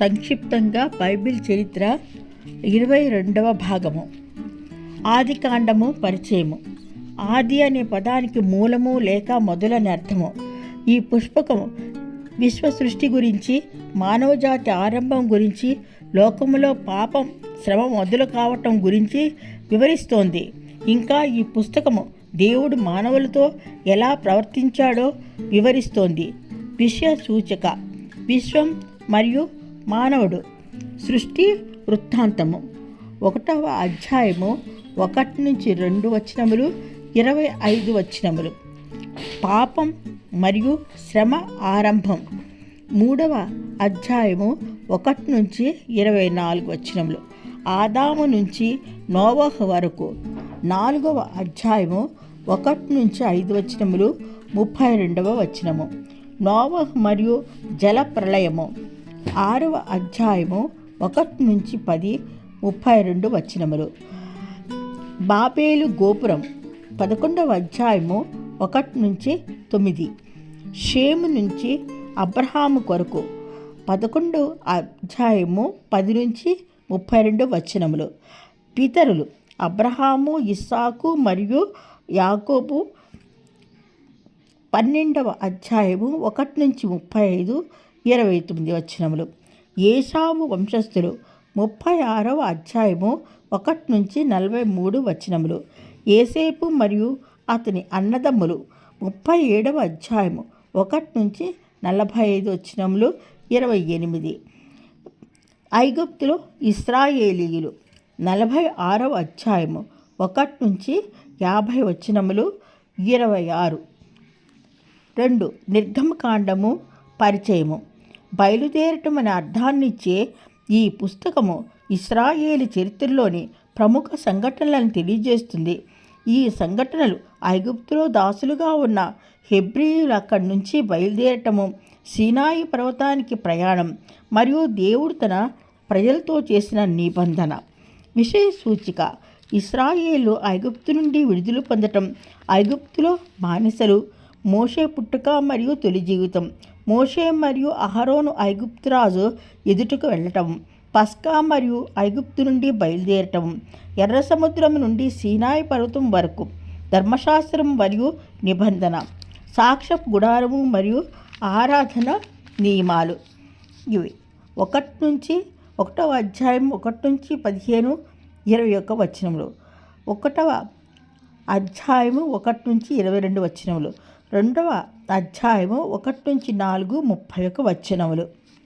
సంక్షిప్తంగా బైబిల్ చరిత్ర ఇరవై రెండవ భాగము. ఆది కాండము పరిచయము. ఆది అనే పదానికి మూలము లేక మొదలని అర్థము. ఈ పుష్పకము విశ్వ సృష్టి గురించి మానవజాతి ఆరంభం గురించి లోకములో పాపం శ్రమ మొదలు కావటం గురించి వివరిస్తోంది. ఇంకా ఈ పుస్తకము దేవుడు మానవులతో ఎలా ప్రవర్తించాడో వివరిస్తోంది. విషయ సూచక. విశ్వం మరియు మానవుడు. సృష్టి వృత్తాంతము. ఒకటవ అధ్యాయము ఒకటి నుంచి రెండు వచనములు ఇరవై ఐదు వచనములు. పాపం మరియు శ్రమ ఆరంభం. మూడవ అధ్యాయము ఒకటి నుంచి ఇరవై నాలుగు వచనములు. ఆదాము నుంచి నోవహ వరకు. నాలుగవ అధ్యాయము ఒకటి నుంచి ఐదు వచనములు ముప్పై రెండవ వచనము. నోవహ్ మరియు జల ప్రళయము ఆరవ అధ్యాయము ఒకటి నుంచి పది ముప్పై రెండు వచ్చినములు బాబేలు గోపురం పదకొండవ అధ్యాయము ఒకటి నుంచి తొమ్మిది. షేము నుంచి అబ్రహాము కొరకు పదకొండు అధ్యాయము పది నుంచి ముప్పై రెండు వచనములు. పితరులు అబ్రహాము ఇస్సాకు మరియు యాకోబు పన్నెండవ అధ్యాయము ఒకటి నుంచి ముప్పై ఐదు ఇరవై తొమ్మిది వచనములు. ఏషావు వంశస్థులు ముప్పై ఆరవ అధ్యాయము ఒకటి నుంచి నలభై మూడు వచనములు. ఏసేపు మరియు అతని అన్నదమ్ములు ముప్పై ఏడవ అధ్యాయము ఒకటి నుంచి నలభై ఐదు వచనములు ఇరవై ఎనిమిది. ఐగుప్తులో ఇస్రాయేలీయులు నలభై ఆరవ అధ్యాయము ఒకటి నుంచి యాభై వచనములు ఇరవై ఆరు. రెండు నిర్గమకాండము పరిచయము. బయలుదేరటం అనే అర్థాన్నిచ్చే ఈ పుస్తకము ఇస్రాయేలు చరిత్రలోని ప్రముఖ సంఘటనలను తెలియజేస్తుంది. ఈ సంఘటనలు ఐగుప్తులో దాసులుగా ఉన్న హెబ్రియులు అక్కడి నుంచి బయలుదేరటము సీనాయి పర్వతానికి ప్రయాణం మరియు దేవుడు తన ప్రజలతో చేసిన నిబంధన. విషయ సూచిక ఇస్రాయేలు ఐగుప్తు నుండి విడుదల పొందటం ఐగుప్తులో బానిసలు మోషే పుట్టుక మరియు తొలి జీవితం. మోషే మరియు అహరోను ఐగుప్తురాజు ఎదుటకు వెళ్ళటం పస్కా మరియు ఐగుప్తు నుండి బయలుదేరటం ఎర్ర సముద్రం నుండి సీనాయి పర్వతం వరకు ధర్మశాస్త్రం మరియు నిబంధన సాక్ష గుడారము మరియు ఆరాధన నియమాలు. ఇవి ఒకటి నుంచి ఒకటవ అధ్యాయం ఒకటి నుంచి పదిహేను ఇరవై ఒక్క వచనములు. ఒకటవ అధ్యాయము ఒకటి నుంచి ఇరవై రెండు వచనములు. రెండవ అధ్యాయము ఒకటి నుంచి నాలుగు ముప్పై ఒక వచనములు.